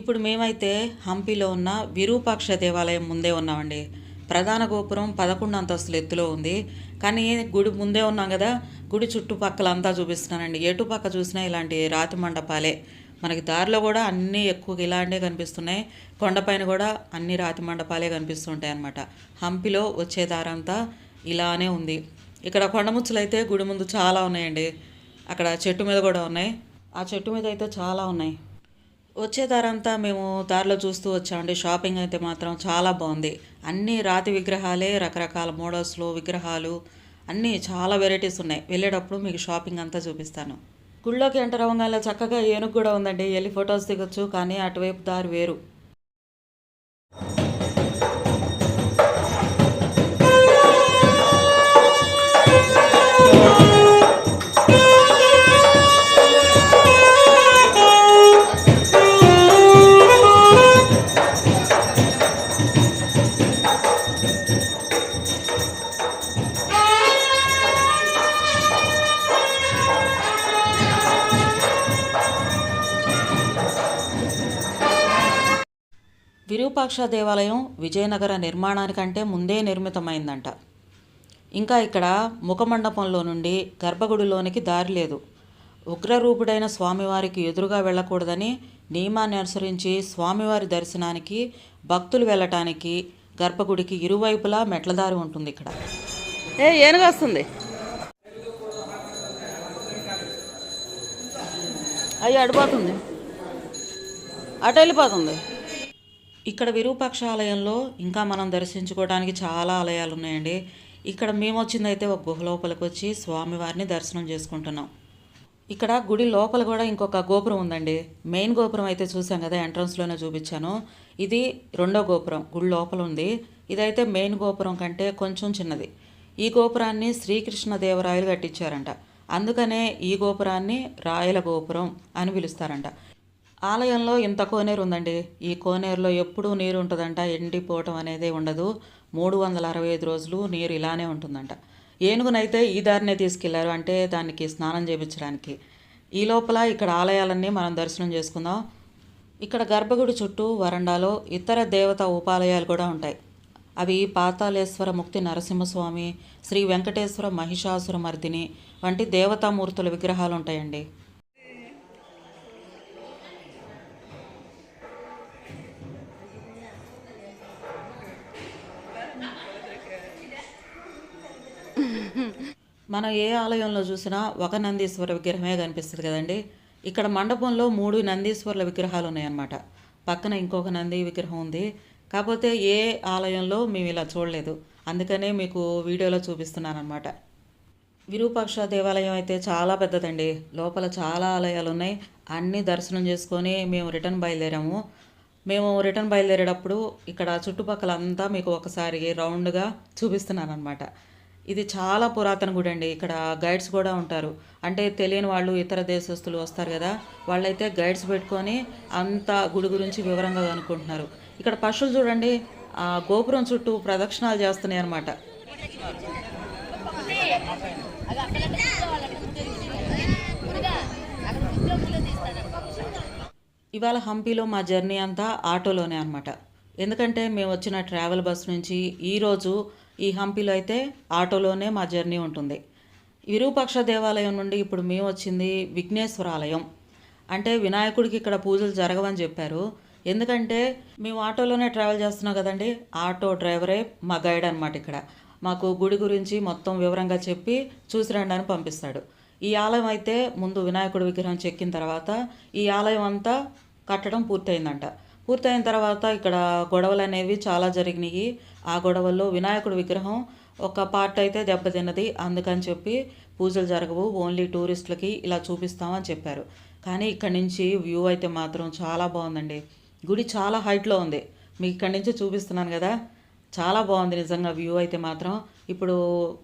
ఇప్పుడు మేమైతే హంపీలో ఉన్న విరూపాక్ష దేవాలయం ముందే ఉన్నామండి. ప్రధాన గోపురం పదకొండు అంతస్తుల ఎత్తులో ఉంది. కానీ గుడి ముందే ఉన్నాం కదా గుడి చుట్టుపక్కల అంతా చూపిస్తున్నానండి ఎటుపక్క చూసినా ఇలాంటి రాతి మండపాలే. మనకి దారిలో కూడా అన్నీ ఎక్కువగా ఇలాంటివి కనిపిస్తున్నాయి. కొండపైన కూడా అన్ని రాతి మండపాలే కనిపిస్తుంటాయి అన్నమాట. హంపిలో వచ్చే దారంతా ఇలానే ఉంది. ఇక్కడ కొండముచ్చులు అయితే గుడి ముందు చాలా ఉన్నాయండి. అక్కడ చెట్టు మీద కూడా ఉన్నాయి. ఆ చెట్టు మీద అయితే చాలా ఉన్నాయి. వచ్చే దారంతా మేము దారిలో చూస్తూ వచ్చామండి. షాపింగ్ అయితే మాత్రం చాలా బాగుంది. అన్ని రాతి విగ్రహాలే రకరకాల మోడల్స్లో విగ్రహాలు అన్నీ చాలా వెరైటీస్ ఉన్నాయి. వెళ్ళేటప్పుడు మీకు షాపింగ్ అంతా చూపిస్తాను. గుళ్ళోకి ఎంటర్ అవ్వగానే చక్కగా ఏనుగు కూడా ఉందండి. వెళ్ళి ఫొటోస్ దిగొచ్చు కానీ అటువైపు దారి వేరు. విరూపాక్ష దేవాలయం విజయనగర నిర్మాణానికంటే ముందే నిర్మితమైందంట. ఇంకా ఇక్కడ ముఖమండపంలో నుండి గర్భగుడిలోనికి దారి లేదు. ఉగ్రరూపుడైన స్వామివారికి ఎదురుగా వెళ్ళకూడదని నియమాన్ని అనుసరించి స్వామివారి దర్శనానికి భక్తులు వెళ్ళటానికి గర్భగుడికి ఇరువైపులా మెట్ల దారి ఉంటుంది ఇక్కడ. ఏ ఏనుగొస్తుంది అయ్యి అడిపోతుంది అటు వెళ్ళిపోతుంది. ఇక్కడ విరూపాక్ష ఆలయంలో ఇంకా మనం దర్శించుకోవడానికి చాలా ఆలయాలు ఉన్నాయండి. ఇక్కడ మేము వచ్చిందైతే ఒక గుహ లోపలికి వచ్చి స్వామివారిని దర్శనం చేసుకుంటున్నాం. ఇక్కడ గుడి లోపల కూడా ఇంకొక గోపురం ఉందండి. మెయిన్ గోపురం అయితే చూసాం కదా ఎంట్రన్స్లోనే చూపించాను. ఇది రెండో గోపురం గుడి లోపల ఉంది. ఇదైతే మెయిన్ గోపురం కంటే కొంచెం చిన్నది. ఈ గోపురాన్ని శ్రీకృష్ణదేవరాయలు కట్టించారంట. అందుకనే ఈ గోపురాన్ని రాయల గోపురం అని పిలుస్తారంట. ఆలయంలో ఇంత కోనేరు ఉందండి. ఈ కోనేరులో ఎప్పుడూ నీరు ఉంటుందంట ఎండిపోవటం అనేది ఉండదు. మూడు వందల అరవై ఐదు రోజులు నీరు ఇలానే ఉంటుందంట. ఏనుగునైతే ఈ దారినే తీసుకెళ్ళారు అంటే దానికి స్నానం చేయించడానికి ఈ లోపల ఇక్కడ ఆలయాలన్నీ మనం దర్శనం చేసుకుందాం. ఇక్కడ గర్భగుడి చుట్టూ వరండాలో ఇతర దేవత ఉపాలయాలు కూడా ఉంటాయి. అవి పాతాళేశ్వర ముక్తి నరసింహస్వామి శ్రీ వెంకటేశ్వర మహిషాసుర మర్దిని వంటి దేవతామూర్తుల విగ్రహాలు ఉంటాయండి. మనం ఏ ఆలయంలో చూసినా ఒక నందీశ్వర విగ్రహమే కనిపిస్తుంది కదండి. ఇక్కడ మండపంలో మూడు నందీశ్వరుల విగ్రహాలు ఉన్నాయన్నమాట పక్కన ఇంకొక నంది విగ్రహం ఉంది. కాకపోతే ఏ ఆలయంలో మేము ఇలా చూడలేదు. అందుకనే మీకు వీడియోలో చూపిస్తున్నాను అనమాట విరూపాక్ష దేవాలయం అయితే చాలా పెద్దదండి. లోపల చాలా ఆలయాలు ఉన్నాయి అన్నీ దర్శనం చేసుకొని మేము రిటర్న్ బయలుదేరాము. మేము రిటర్న్ బయలుదేరేటప్పుడు ఇక్కడ చుట్టుపక్కల అంతా మీకు ఒకసారి రౌండ్గా చూపిస్తున్నాను అనమాట ఇది చాలా పురాతన గుడి అండి. ఇక్కడ గైడ్స్ కూడా ఉంటారు. అంటే తెలియని వాళ్ళు ఇతర దేశస్తులు వస్తారు కదా వాళ్ళైతే గైడ్స్ పెట్టుకొని అంత గుడి గురించి వివరంగా కనుక్కుంటున్నారు. ఇక్కడ పశువులు చూడండి ఆ గోపురం చుట్టూ ప్రదక్షిణాలు చేస్తున్నాయి అనమాట ఇవాళ హంపీలో మా జర్నీ అంతా ఆటోలోనే అనమాట ఎందుకంటే మేము వచ్చిన ట్రావెల్ బస్ నుంచి ఈరోజు ఈ హంపీలో అయితే ఆటోలోనే మా జర్నీ ఉంటుంది. విరూపాక్ష దేవాలయం నుండి ఇప్పుడు మేము వచ్చింది విఘ్నేశ్వర ఆలయం అంటే వినాయకుడికి ఇక్కడ పూజలు జరగవని చెప్పారు. ఎందుకంటే మేము ఆటోలోనే ట్రావెల్ చేస్తున్నాం కదండి. ఆటో డ్రైవరే మా గైడ్ అనమాట ఇక్కడ. మాకు గుడి గురించి మొత్తం వివరంగా చెప్పి చూసి రండి అని పంపిస్తాడు. ఈ ఆలయం అయితే ముందు వినాయకుడి విగ్రహం చెక్కిన తర్వాత ఈ ఆలయం అంతా కట్టడం పూర్తయిందంట. పూర్తయిన తర్వాత ఇక్కడ గొడవలు అనేవి చాలా జరిగినాయి. ఆ గొడవల్లో వినాయకుడి విగ్రహం ఒక పార్ట్ అయితే దెబ్బతిన్నది. అందుకని చెప్పి పూజలు జరగవు. ఓన్లీ టూరిస్టులకి ఇలా చూపిస్తామని చెప్పారు. కానీ ఇక్కడ నుంచి వ్యూ అయితే మాత్రం చాలా బాగుందండి. గుడి చాలా హైట్లో ఉంది. మీకు ఇక్కడి నుంచి చూపిస్తున్నాను కదా. చాలా బాగుంది నిజంగా వ్యూ అయితే మాత్రం. ఇప్పుడు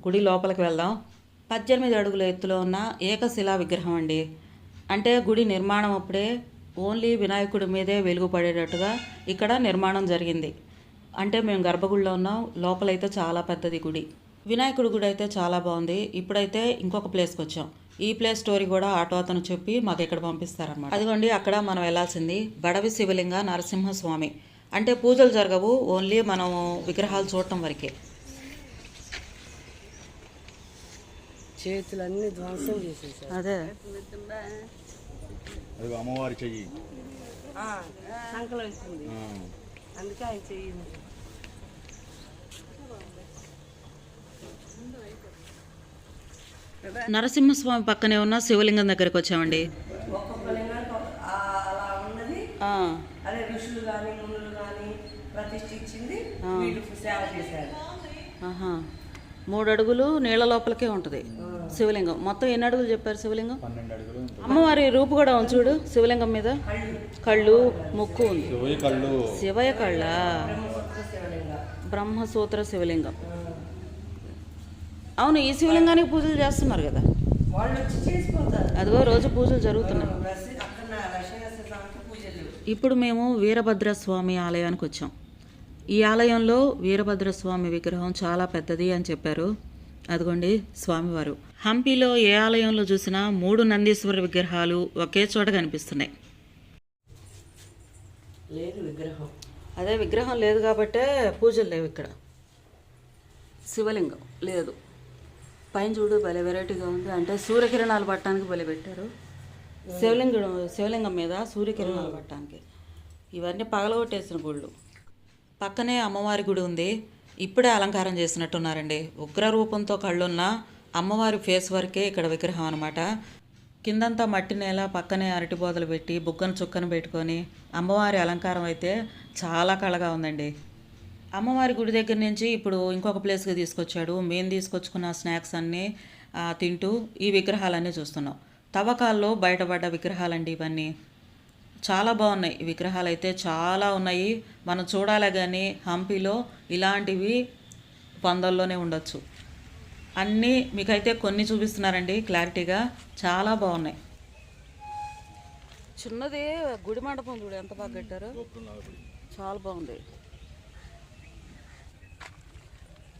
గుడి లోపలికి వెళ్దాం. పద్దెనిమిది అడుగుల ఎత్తులో ఉన్న ఏకశిలా విగ్రహం అండి. అంటే గుడి నిర్మాణం అప్పుడే ఓన్లీ వినాయకుడి మీదే వెలుగు పడేటట్టుగా ఇక్కడ నిర్మాణం జరిగింది. అంటే మేము గర్భగుడిలో ఉన్నాం. లోపలైతే చాలా పెద్దది గుడి. వినాయకుడి గుడి అయితే చాలా బాగుంది. ఇప్పుడైతే ఇంకొక ప్లేస్కి వచ్చాం. ఈ ప్లేస్ స్టోరీ కూడా ఆటో అతను చెప్పి మాకు ఇక్కడ పంపిస్తారన్నమాట. అదిగోండి అక్కడ మనం వెళ్ళాల్సింది బడవి శివలింగ నరసింహస్వామి. అంటే పూజలు జరగవు ఓన్లీ మనం విగ్రహాలు చూడటం వరకే. చేతులన్నీ ధ్వంసం చేసేసారు. అదే. అది అమ్మవారి చెయ్యి. అందుకే ఆయన చెయ్యింది నరసింహస్వామి పక్కనే ఉన్న శివలింగం దగ్గరికి వచ్చామండి. ఒక్కొక్క లింగానికి ఒక- ఆ- అలా ఉన్నది. అదే ఋషులు కానీ మునులు కానీ ప్రతిష్ఠించింది. వీళ్ళు సేవ చేశారు. ఆహా. మూడు అడుగులు నీళ్ళ లోపలికే ఉంటుంది శివలింగం. మొత్తం ఎన్ని అడుగులు చెప్పారు శివలింగం? పన్నెండు అడుగులు ఉంటుంది. అమ్మవారి రూపు కూడా ఉంది చూడు శివలింగం మీద. కళ్ళు. ముక్కు ఉంది. శివయ్య కళ్ళు. శివయ కళ్ళ? బ్రహ్మసూత్ర శివలింగం. అవును ఈ శివలింగానికి పూజలు చేస్తున్నారు కదా. అదిగో రోజు పూజలు జరుగుతున్నాయి. ఇప్పుడు మేము వీరభద్రస్వామి ఆలయానికి వచ్చాం. ఈ ఆలయంలో వీరభద్రస్వామి విగ్రహం చాలా పెద్దది అని చెప్పారు. అదిగోండి స్వామివారు. హంపీలో ఏ ఆలయంలో చూసినా మూడు నందీశ్వర విగ్రహాలు ఒకే చోట కనిపిస్తున్నాయి. లేదు విగ్రహం. అదే విగ్రహం లేదు కాబట్టే పూజలు లేవు ఇక్కడ. శివలింగం లేదు. పైన చూడు భలే వెరైటీగా ఉంది. అంటే సూర్యకిరణాలు పట్టడానికి భలే పెట్టారు. శివలింగం శివలింగం మీద సూర్యకిరణాలు పట్టడానికి. ఇవన్నీ పగలగొట్టేసిన గుళ్ళు. పక్కనే అమ్మవారి గుడి ఉంది. ఇప్పుడే అలంకారం చేసినట్టున్నారండి. ఉగ్ర రూపంతో కళ్ళున్న అమ్మవారి ఫేస్ వరకే ఇక్కడ విగ్రహం అనమాట కిందంతా మట్టి నేల పక్కనే అరటి బోదలు పెట్టి బుగ్గను చుక్కను పెట్టుకొని అమ్మవారి అలంకారం అయితే చాలా కళగా ఉందండి. అమ్మవారి గుడి దగ్గర నుంచి ఇప్పుడు ఇంకొక ప్లేస్కి తీసుకొచ్చాడు. మేము తీసుకొచ్చుకున్న స్నాక్స్ అన్నీ తింటూ ఈ విగ్రహాలన్నీ చూస్తున్నాం. తవ్వకాల్లో బయటపడ్డ విగ్రహాలండి ఇవన్నీ. చాలా బాగున్నాయి. విగ్రహాలు అయితే చాలా ఉన్నాయి. మనం చూడాలి కానీ హంపీలో ఇలాంటివి వందల్లోనే ఉండొచ్చు. అన్నీ మీకైతే కొన్ని చూపిస్తున్నారండి క్లారిటీగా. చాలా బాగున్నాయి. చిన్నది గుడి మండపం చూడు ఎంత బాగా కట్టారు. చాలా బాగుంది.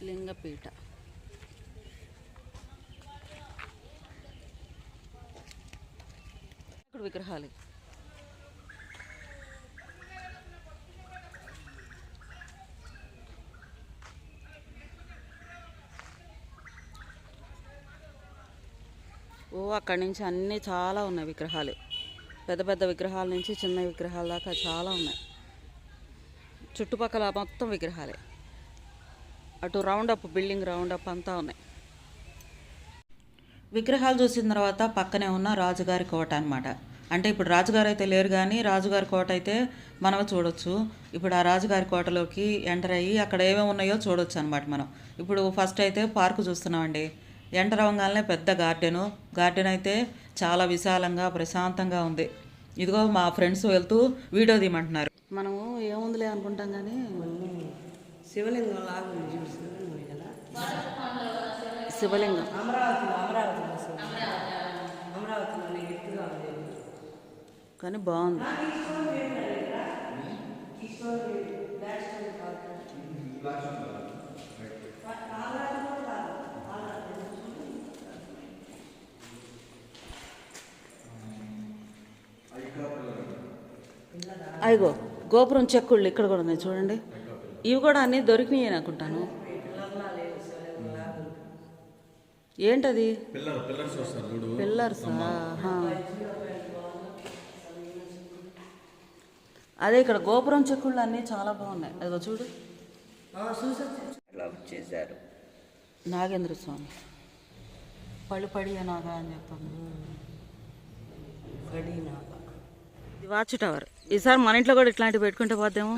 లింగపీఠ. ఇక్కడ విగ్రహాలు. ఓ అక్కడి నుంచి అన్నీ చాలా ఉన్నాయి విగ్రహాలు. పెద్ద పెద్ద విగ్రహాల నుంచి చిన్న విగ్రహాల దాకా చాలా ఉన్నాయి. చుట్టుపక్కల మొత్తం విగ్రహాలే. అటు రౌండ్ అప్ బిల్డింగ్ రౌండప్ అంతా ఉన్నాయి. విగ్రహాలు చూసిన తర్వాత పక్కనే ఉన్న రాజుగారి కోట అనమాట అంటే ఇప్పుడు రాజుగారు అయితే లేరు కానీ రాజుగారి కోట అయితే మనం చూడొచ్చు. ఇప్పుడు ఆ రాజుగారి కోటలోకి ఎంటర్ అయ్యి అక్కడ ఏమేమి ఉన్నాయో చూడొచ్చు అనమాట మనం. ఇప్పుడు ఫస్ట్ అయితే పార్కు చూస్తున్నామండి. ఎంటర్ అవ్వగానే పెద్ద గార్డెను. గార్డెన్ అయితే చాలా విశాలంగా ప్రశాంతంగా ఉంది. ఇదిగో మా ఫ్రెండ్స్ వెళ్తూ వీడియో తీయమంటున్నారు. మనము ఏముందిలే అనుకుంటాం కానీ శివలింగం లాగా ఉంది చూడు శివలింగం శివలింగం. అమరావతిలో ఎత్తుగా ఉంది. కానీ బాగుంది. అయ్యగో గోపురం చెక్కుళ్ళు ఇక్కడ కూడా ఉన్నాయి చూడండి. ఇవి కూడా అన్నీ దొరికినాయి అనుకుంటాను. ఏంటది? పిల్లర్ పిల్లర్స్ అదే ఇక్కడ గోపురం చెక్కుళ్ళు అన్నీ చాలా బాగున్నాయి. అదిగో చూడు. చేశారు. నాగేంద్ర స్వామి. పళ్ళు పడి నాగా అని ఇది వాచ్ టవర్. ఈసారి మన ఇంట్లో కూడా ఇట్లాంటివి పెట్టుకుంటే పోద్దేమో?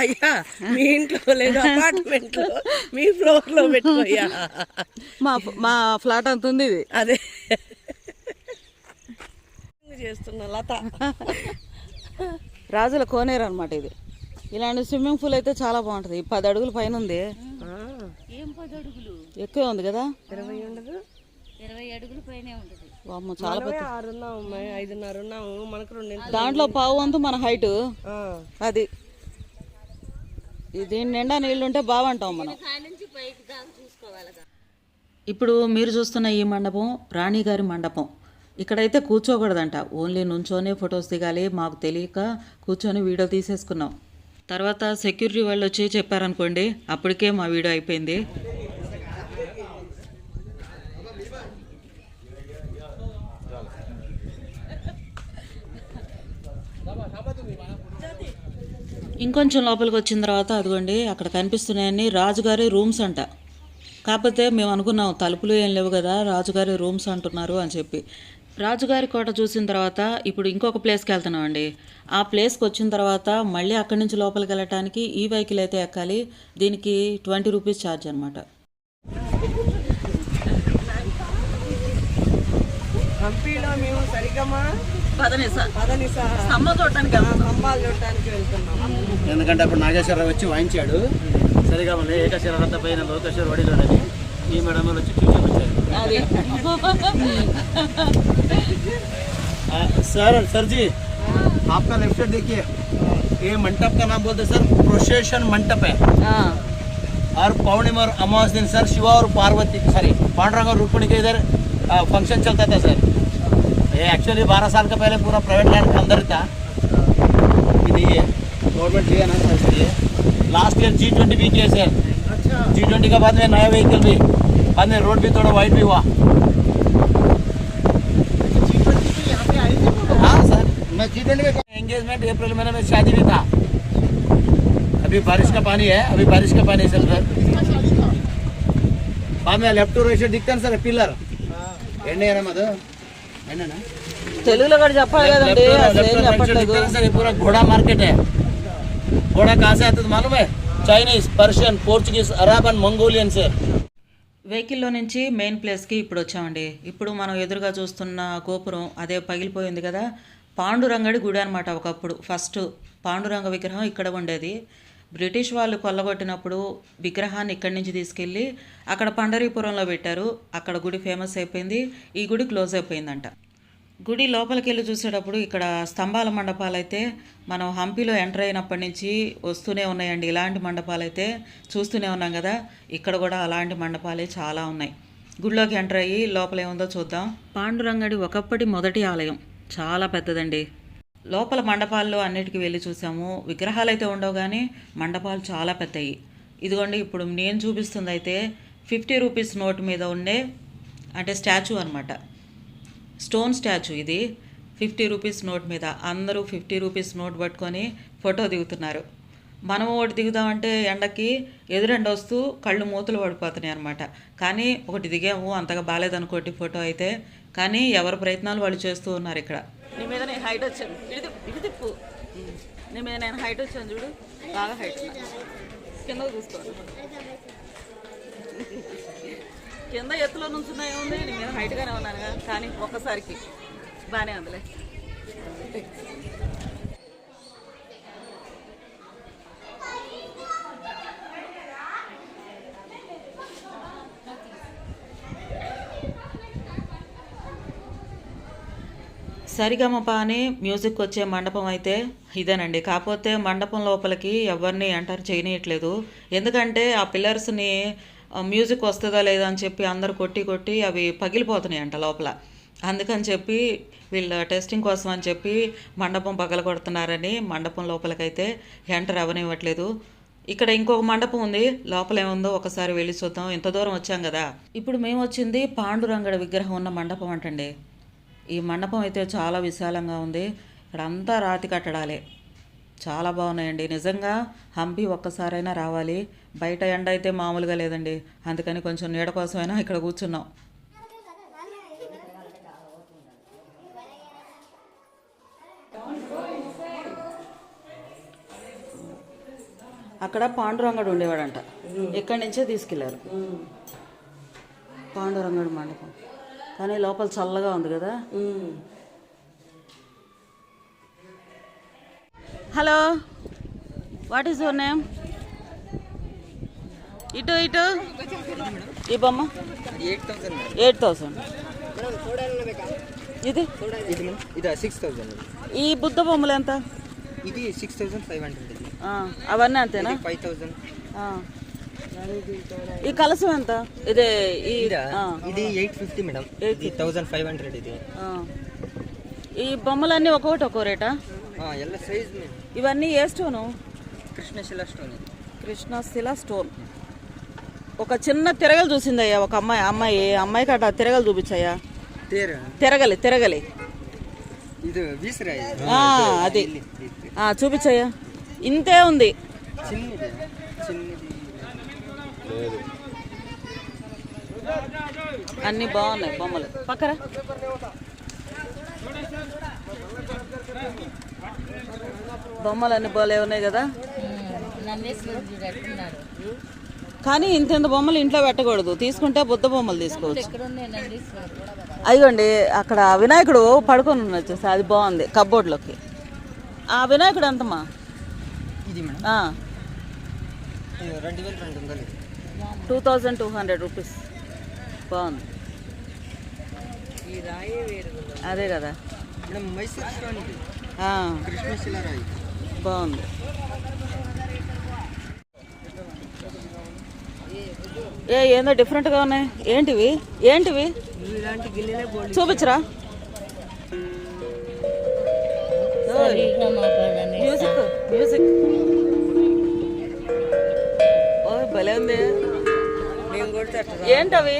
అయ్యా మీ ఇంట్లో లేదు అపార్ట్మెంట్లో మీ ఫ్లోర్లో పెట్టుకోయ్యా. మా మా ఫ్లాట్ అంత ఉంది ఇది. అదే. చేస్తున్నా లత. రాజుల కోనేరు అనమాట ఇది. ఇలాంటి స్విమ్మింగ్ పూల్ అయితే చాలా బాగుంటుంది. పది అడుగుల పైన ఉంది. ఎక్కువే ఉంది కదా? ఇరవై ఉండదు. వామ్మో, చాలా పెద్ద. ఆరు ఉన్నాం అమ్మాయి ఐదున్నర ఉన్నాము. మనకు రెండు దాంట్లో పావు వంతు మన హైట్ అది. దీని నిండా నీళ్ళు ఉంటే బాగుంటాం మనం. ఇప్పుడు మీరు చూస్తున్న ఈ మండపం రాణిగారి మండపం. ఇక్కడైతే కూర్చోకూడదంట. ఓన్లీ నుంచోనే ఫొటోస్ దిగాలి. మాకు తెలియక కూర్చొని వీడియో తీసేసుకున్నాం. తర్వాత సెక్యూరిటీ వాళ్ళు వచ్చి చెప్పారనుకోండి అప్పటికే మా వీడియో అయిపోయింది. ఇంకొంచెం లోపలికి వచ్చిన తర్వాత అదిగోండి అక్కడ కనిపిస్తున్నాయని రాజుగారి రూమ్స్ అంట. కాకపోతే మేము అనుకున్నాం తలుపులు ఏం లేవు కదా రాజుగారి రూమ్స్ అంటున్నారు అని చెప్పి. రాజుగారి కోట చూసిన తర్వాత ఇప్పుడు ఇంకొక ప్లేస్కి వెళ్తున్నామండి. ఆ ప్లేస్కి వచ్చిన తర్వాత మళ్ళీ అక్కడి నుంచి లోపలికి వెళ్ళటానికి ఈ వెహికల్ అయితే ఎక్కాలి. దీనికి ట్వంటీ రూపీస్ ఛార్జ్ అనమాట హంపీలో మేము సరిగమా? పదనిసా పదని అమ్మ చూడటానికి స్తంభాలు చూడటానికి వెళ్తున్నాం ఎందుకంటే అప్పుడు నాగేశ్వరరావు వచ్చి వాయించాడు సరిగా మన ఏకశిరంత పైన లోకేశ్వర వడిలోనని ఈ మేడం వాళ్ళు వచ్చి చూసి వచ్చారు అది सर सर जी आपका लेफ्ट साइड देखिए ये मंडप का नाम बोलते हैं सर प्रोसेशन मंडप है और पौर्णिमा और अमावस दिन सर शिवा और पार्वती सॉरी पांडुरंग और रुक्मणी के इधर फंक्शन चलता था सर ये एक्चुअली बारह साल का पहले पूरा प्राइवेट लैंड के अंदर था। ये गवर्नमेंट लिया ना इसलिए लास्ट ईयर जी ट्वेंटी भी किया सर जी ट्वेंटी के बाद में नया व्हीकल भी। बाद में रोड भी थोड़ा वाइड भी हुआ। हाँ सर मैं जी ट्वेंटी एंगेजमेंट अप्रैल महीने में शादी भी था। अभी बारिश का पानी है अभी बारिश का पानी है। सर सर बाद में लेफ़्ट टू राइट दिखता है सर पिलर एंड है। ना मतलब తెలుగులో కూడా చెప్పాలి కదండి చెప్పట్లేదు పూరా ఘోడా మార్కెటే ఘోడా కాసేస్తుంది మనమే Chinese Persian Portuguese Arab and Mongolian sir వెహికల్లో నుంచి మెయిన్ ప్లేస్కి ఇప్పుడు వచ్చామండి ఇప్పుడు మనం ఎదురుగా చూస్తున్న గోపురం అదే పగిలిపోయింది కదా పాండురంగడి గుడి అనమాట ఒకప్పుడు ఫస్ట్ పాండురంగ విగ్రహం ఇక్కడ ఉండేది బ్రిటిష్ వాళ్ళు కొల్లగొట్టినప్పుడు విగ్రహాన్ని ఇక్కడి నుంచి తీసుకెళ్ళి అక్కడ పండరీపురంలో పెట్టారు. అక్కడ గుడి ఫేమస్ అయిపోయింది. ఈ గుడి క్లోజ్ అయిపోయిందంట. గుడి లోపలికి వెళ్ళి చూసేటప్పుడు ఇక్కడ స్తంభాల మండపాలు అయితే మనం హంపీలో ఎంటర్ అయినప్పటి నుంచి వస్తూనే ఉన్నాయండి. ఇలాంటి మండపాలు అయితే చూస్తూనే ఉన్నాం కదా. ఇక్కడ కూడా అలాంటి మండపాలే చాలా ఉన్నాయి. గుడిలోకి ఎంటర్ అయ్యి లోపల ఏముందో చూద్దాం. పాండురంగడి ఒకప్పటి మొదటి ఆలయం. చాలా పెద్దదండి. లోపల మండపాల్లో అన్నిటికీ వెళ్ళి చూసాము. విగ్రహాలు అయితే ఉండవు కానీ మండపాలు చాలా పెద్దవి ఇదిగోండి ఇప్పుడు నేను చూపిస్తుంది అయితే ఫిఫ్టీ రూపీస్ నోట్ మీద ఉండే అంటే స్టాచ్యూ అనమాట స్టోన్ స్టాచ్యూ ఇది. ఫిఫ్టీ రూపీస్ నోట్ మీద. అందరూ ఫిఫ్టీ రూపీస్ నోట్ పట్టుకొని ఫోటో దిగుతున్నారు. మనం ఒకటి దిగుదామంటే ఎండకి ఎదురెండ వస్తూ కళ్ళు మూతలు పడిపోతున్నాయి అనమాట కానీ ఒకటి దిగాము అంతగా బాగాలేదనుకోటి ఫోటో అయితే. కానీ ఎవరి ప్రయత్నాలు వాళ్ళు చేస్తూ ఉన్నారు ఇక్కడ. నీ మీద నేను హైట్ వచ్చాను. ఇది ఇది తిప్పు. నీ మీద నేను హైట్ వచ్చాను చూడు. బాగా హైట్ కింద చూసుకో. కింద ఎత్తులో నుంచున్నా ఏముంది? నీ మీద హైట్గానే ఉన్నానుగా. కానీ ఒక్కసారికి బాగానే ఉందిలే. సరిగమప అని మ్యూజిక్ వచ్చే మండపం అయితే ఇదేనండి. కాకపోతే మండపం లోపలికి ఎవరిని ఎంటర్ చేయనీయట్లేదు. ఎందుకంటే ఆ పిల్లర్స్ని మ్యూజిక్ వస్తుందా లేదా అని చెప్పి అందరు కొట్టి కొట్టి అవి పగిలిపోతున్నాయి అంట లోపల. అందుకని చెప్పి వీళ్ళ టెస్టింగ్ కోసం అని చెప్పి మండపం పగల కొడుతున్నారని మండపం లోపలికైతే ఎంటర్ అవనివ్వట్లేదు ఇక్కడ ఇంకొక మండపం ఉంది. లోపల ఏముందో ఒకసారి వెళ్ళి చూద్దాం. ఇంత దూరం వచ్చాం కదా. ఇప్పుడు మేము వచ్చింది పాండురంగడ విగ్రహం ఉన్న మండపం అంటండి. ఈ మండపం అయితే చాలా విశాలంగా ఉంది. ఇక్కడ అంతా రాతి కట్టడాలే. చాలా బాగున్నాయండి. నిజంగా హంపి ఒక్కసారైనా రావాలి. బయట ఎండ అయితే మామూలుగా లేదండి. అందుకని కొంచెం నీడ కోసమైనా ఇక్కడ కూర్చున్నాం. అక్కడ పాండురంగడు ఉండేవాడంట. ఇక్కడి నుంచే తీసుకెళ్ళారు. పాండురంగడు మండపం. కానీ లోపల చల్లగా ఉంది కదా. Hello what is your name ఇటు ఇటు. ఈ బొమ్మ? ఎయిట్ థౌసండ్ ఇది? ఇది సిక్స్ ఈ బుద్ధ బొమ్మలు ఎంత? ఇది సిక్స్ థౌజండ్ ఫైవ్ హండ్రెడ్ అవన్నీ అంతేనా? ఫైవ్ థౌజండ్ ఆ. ఈ కలసం ఎంత? ఇదే ఇది? Eight fifty madam thousand five hundred ఇది ఈ బొమ్మలన్నీ ఒక్కొక్కటి ఒక్కో రేటా? ఇవన్నీ ఏ స్టోను? కృష్ణశిల స్టోన్. కృష్ణశిల స్టోన్. ఒక చిన్న తిరగలు చూసిందయ్యా ఒక అమ్మాయి. అమ్మాయి అమ్మాయి కట్ట తిరగలు చూపించాయా తిరగలి తిరగలి. అది. చూపించాయా ఇంతే ఉంది. చిన్నది. అన్నీ బాగున్నాయి బొమ్మలు. పక్కన బొమ్మలు అన్ని బాగాలే ఉన్నాయి కదా? కానీ ఇంత ఇంత బొమ్మలు ఇంట్లో పెట్టకూడదు. తీసుకుంటే బుద్ధ బొమ్మలు తీసుకోవచ్చు. అదిగోండి అక్కడ వినాయకుడు పడుకొని ఉన్నాడు చూసా అది బాగుంది కబ్బోర్డ్లోకి ఆ వినాయకుడు ఎంతమ్మా? ఇది మేడం. ఆ, ಇದು రెండు వేల రెండు వందలు. Two thousand two hundred rupees. బాగుంది. ఈ రాయే వేరు అదే కదా. బాగుంది. ఏ ఏందో డిఫరెంట్గా ఉన్నాయి. ఏంటివి? ఏంటివి? ఇలాంటి గిన్నెలే బోల్డ్ చూపించరా? మ్యూజిక్ మ్యూజిక్ ఓ భలే ఉంది. ఏంటవి?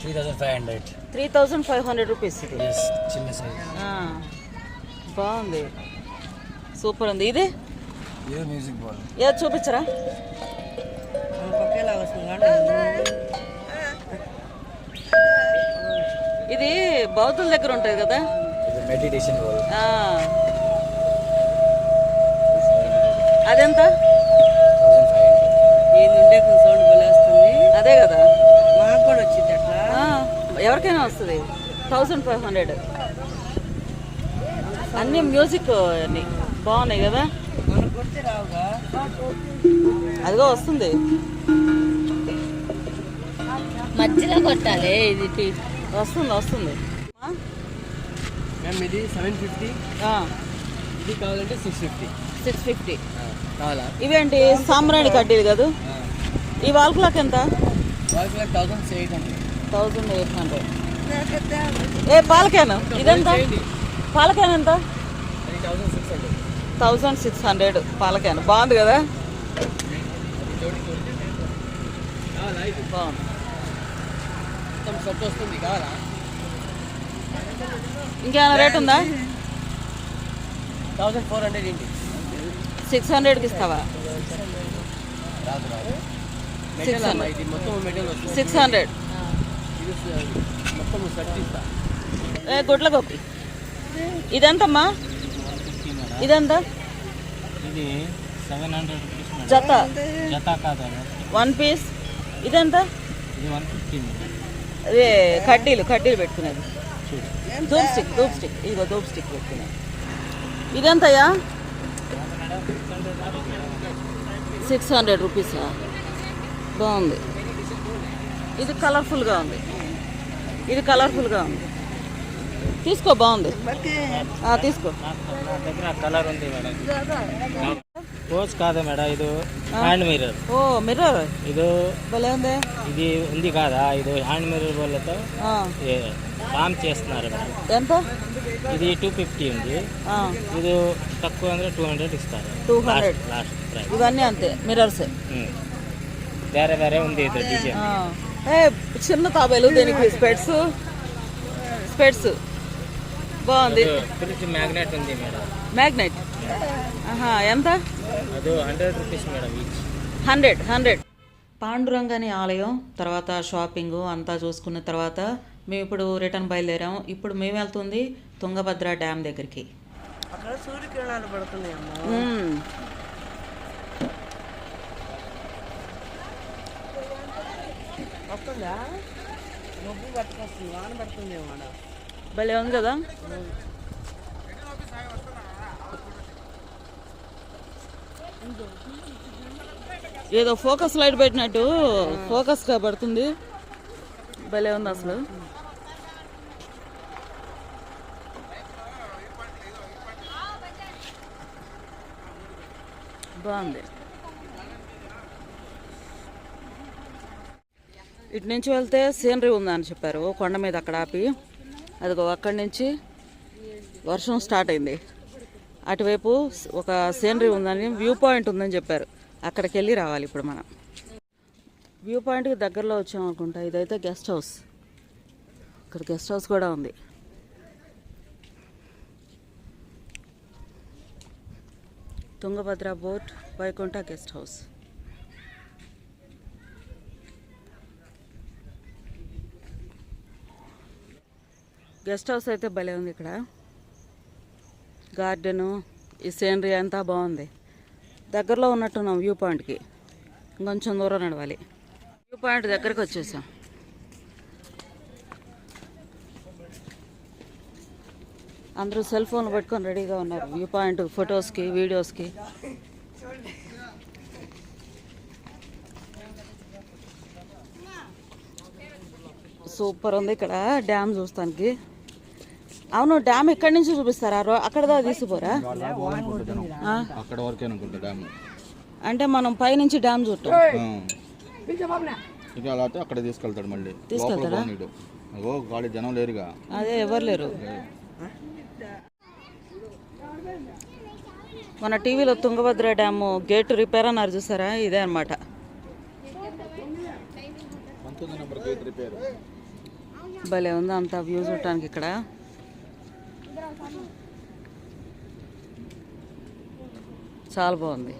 Three five hundred three thousand five hundred rupees size బాగుంది. సూపర్ ఉంది. ఇది? మ్యూజిక్ చూపించరా? ఇది బౌద్ధుల దగ్గర ఉంటుంది కదా? మెడిటేషన్ బాల్ అదెంత? అదే కదా. మాకు కూడా వచ్చింది అట్లా? ఎవరికైనా వస్తుంది. థౌజండ్ ఫైవ్ హండ్రెడ్ అన్ని మ్యూజిక్ అన్ని. బాగున్నాయి కదా? అదిగో వస్తుంది. మధ్యలో కొట్టాలి. ఇది వస్తుంది వస్తుంది? మ్యామ్ ఇది సెవెన్ ఫిఫ్టీ ఆ, ఇది కావాలంటే సిక్స్ ఫిఫ్టీ సిక్స్ ఫిఫ్టీ కావాలా? ఇవేంటి? సాంబ్రాణి కడ్డీలు కదా? ఈ వాల్ క్లాక్ ఎంత? Thousand eight hundred thousand eight hundred ఏ పాలకేను? ఇదెంత? పాలకేన్ ఎంత? Thousand six hundred thousand six hundred పాలకేను? బాగుంది కదా? బాగుంది. ఇంకేమైనా రేట్ ఉందా? థౌసండ్ ఫోర్ హండ్రెడ్ ఏంటి? సిక్స్ హండ్రెడ్కి ఇస్తావా? సిక్స్ హండ్రెడ్ ఇది స- మొత్తం సెట్ ఇస్తా ఏ గుడ్ల గొప్పి. ఇదెంతమ్మా? ఇదెంత? ఇది సెవెన్ హండ్రెడ్ జత. జత కాదా వన్ పీస్ ఇదెంత? ఇది వన్ ఫిఫ్టీ అదే కడ్డీలు కడ్డీలు పెట్టుకునేది. ధూప్ స్టిక్ ధూప్ స్టిక్ ఇదిగో ధూప్ స్టిక్ పెట్టుకునేది ఇదెంతయ్యా సిక్స్ హండ్రెడ్ రూపీసా బాగుంది ఇది కలర్ఫుల్గా ఉంది. ఇది కలర్ఫుల్గా ఉంది. తీసుకో బాగుంది. తీసుకో. కలర్ ఉంది మేడం పోజ్ మేడం ఇది హ్యాండ్ మిర్రర్ ఓ మిర్రర్ ఇది భలే ఉంది. ఇది ఉంది కాదా? ఇది హ్యాండ్ మిర్రర్ వాళ్ళతో కామ్ చేస్తున్నారు మేడం. ఎంత? ఇది టూ ఫిఫ్టీ ఉంది. ఇది తక్కువ అంటే టూ హండ్రెడ్ ఇస్తారు. టూ హండ్రెడ్ లాస్ట్ ఇవన్నీ అంతే మిర్రర్స్ వేరే వేరే ఉంది చిన్న తాబేలు దీనికి స్పెట్స్ స్పెట్స్ బాగుంది మ్యాగ్నెట్ ఉంది మేడం మ్యాగ్నెట్ ఎంత hundred rupees madam hundred hundred పాండురంగని ఆలయం తర్వాత షాపింగ్ అంతా చూసుకున్న తర్వాత మేము ఇప్పుడు రిటర్న్ బయలుదేరాము ఇప్పుడు మేము వెళ్తుంది తుంగభద్ర డ్యామ్ దగ్గరికి అక్కడ సూర్యకిరణాలు పడుతున్నాయి వస్తుందా? మబ్బు పట్టుకొస్తుంది వాన పడుతుంది వాడ భలే ఉంది కదా? ఏదో ఫోకస్ లైట్ పెట్టినట్టు ఫోకస్గా పడుతుంది. భలే ఉంది అసలు. బాగుంది. ఇటు నుంచి వెళ్తే సీనరీ ఉందని చెప్పారు. కొండ మీద అక్కడ ఆపి అదిగో అక్కడి నుంచి వర్షం స్టార్ట్ అయింది. అటువైపు ఒక సీనరీ ఉందని వ్యూ పాయింట్ ఉందని చెప్పారు. అక్కడికి వెళ్ళి రావాలి ఇప్పుడు మనం. వ్యూ పాయింట్కి దగ్గరలో వచ్చాం అనుకుంటా. ఇదైతే గెస్ట్ హౌస్. ఇక్కడ గెస్ట్ హౌస్ కూడా ఉంది. Tungabhadra boat Vaikunta guest house. Guest house అయితే భలే ఉంది ఇక్కడ. గార్డెను ఈ సీనరీ అంతా బాగుంది. దగ్గరలో ఉన్నట్టున్నాం వ్యూ పాయింట్కి. ఇంకొంచెం దూరం నడవాలి. వ్యూ పాయింట్ దగ్గరకు వచ్చేసాం. అందరూ సెల్ ఫోన్లు పట్టుకొని రెడీగా ఉన్నారు. వ్యూ పాయింట్ ఫొటోస్కి వీడియోస్కి. సూపర్ ఉంది ఇక్కడ. డ్యామ్ చూస్తానికి. అవును డ్యామ్ ఎక్కడి నుంచి చూపిస్తారా? రో అక్కడ దాకా తీసుకుపోరా? ఆ? అక్కడ వరకే అనుకుంటా డ్యామ్. అంటే మనం పైనుంచి డ్యామ్ చూడటం. ఇక అలా అయితే అక్కడ తీసుకెళ్తాడు మళ్ళీ. తీసుకెళ్తాడా? గాడి జనం లేరుగా. అదే ఎవరు లేరు. మన టీవీలో తుంగభద్ర డ్యాము గేట్ రిపేర్ అన్నారు చూసారా? ఇదే అనమాట భలే ఉంది అంత వ్యూ చూడటానికి ఇక్కడ. చాలా బాగుంది.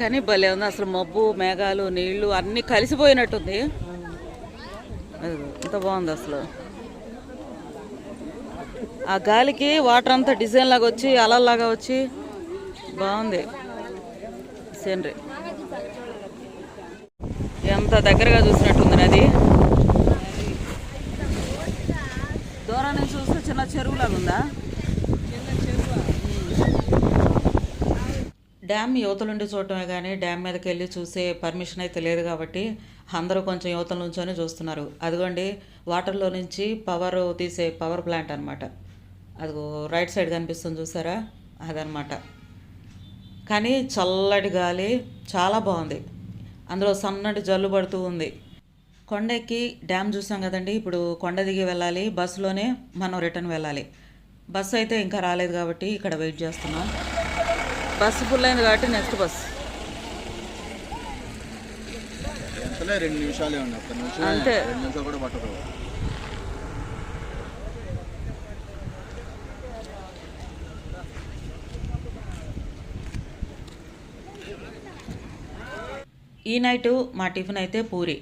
కానీ భలే ఉంది అసలు మబ్బు మేఘాలు నీళ్ళు అన్నీ కలిసిపోయినట్టుంది. ఎంత బాగుంది అసలు. ఆ గాలికి వాటర్ అంతా డిజైన్ లాగా వచ్చి అలల్లాగా వచ్చి బాగుంది. సీనరీ. ఎంత దగ్గరగా చూసినట్టుంది నది. దూరం నుంచి చూస్తే చిన్న చెరువులాగా ఉందా? డ్యామ్ యువతలుండి చూడటమే కానీ డ్యామ్ మీదకి వెళ్ళి చూసే పర్మిషన్ అయితే లేదు కాబట్టి అందరూ కొంచెం యువతల నుంచోనే చూస్తున్నారు. అదిగోండి వాటర్లో నుంచి పవర్ తీసే పవర్ ప్లాంట్ అనమాట అదిగో రైట్ సైడ్ కనిపిస్తుంది చూసారా? అదనమాట కానీ చల్లటి గాలి చాలా బాగుంది. అందులో సన్నటి జల్లు పడుతూ ఉంది. కొండెక్కి డ్యామ్ చూసాం కదండి. ఇప్పుడు కొండ దిగి వెళ్ళాలి. బస్సులోనే మనం రిటర్న్ వెళ్ళాలి. బస్సు అయితే ఇంకా రాలేదు కాబట్టి ఇక్కడ వెయిట్ చేస్తున్నాం. బస్సు ఫుల్ అయింది కాబట్టి నెక్స్ట్ బస్ అంతే. రెండు నిమిషాలు కూడా పట్టదు ఈ నైట్ మా టిఫిన్ అయితే పూరి.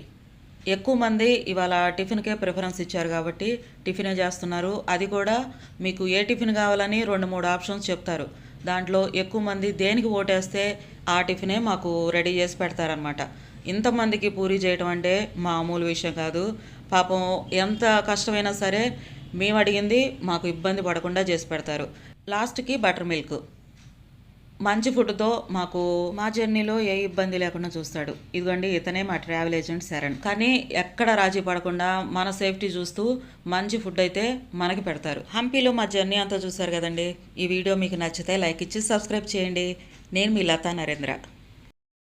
ఎక్కువ మంది ఇవాళ టిఫిన్కే ప్రిఫరెన్స్ ఇచ్చారు కాబట్టి టిఫినే చేస్తున్నారు. అది కూడా మీకు ఏ టిఫిన్ కావాలని రెండు మూడు ఆప్షన్స్ చెప్తారు. దాంట్లో ఎక్కువ మంది దేనికి ఓటేస్తే ఆ టిఫినే మాకు రెడీ చేసి పెడతారనమాట ఇంతమందికి పూరి చేయటం అంటే మామూలు విషయం కాదు. పాపం ఎంత కష్టమైనా సరే మేము అడిగింది మాకు ఇబ్బంది పడకుండా చేసి పెడతారు. లాస్ట్కి బటర్ మిల్క్. మంచి ఫుడ్తో మాకు మా జర్నీలో ఏ ఇబ్బంది లేకుండా చూస్తాడు. ఇదిగోండి ఇతనే మా ట్రావెల్ ఏజెంట్ శరణ్. కానీ ఎక్కడ రాజీ పడకుండా మన సేఫ్టీ చూస్తూ మంచి ఫుడ్ అయితే మనకి పెడతారు. హంపీలో మా జర్నీ అంతా చూసారు కదండి. ఈ వీడియో మీకు నచ్చితే లైక్ ఇచ్చి సబ్స్క్రైబ్ చేయండి. నేను మీ లతా నరేంద్ర.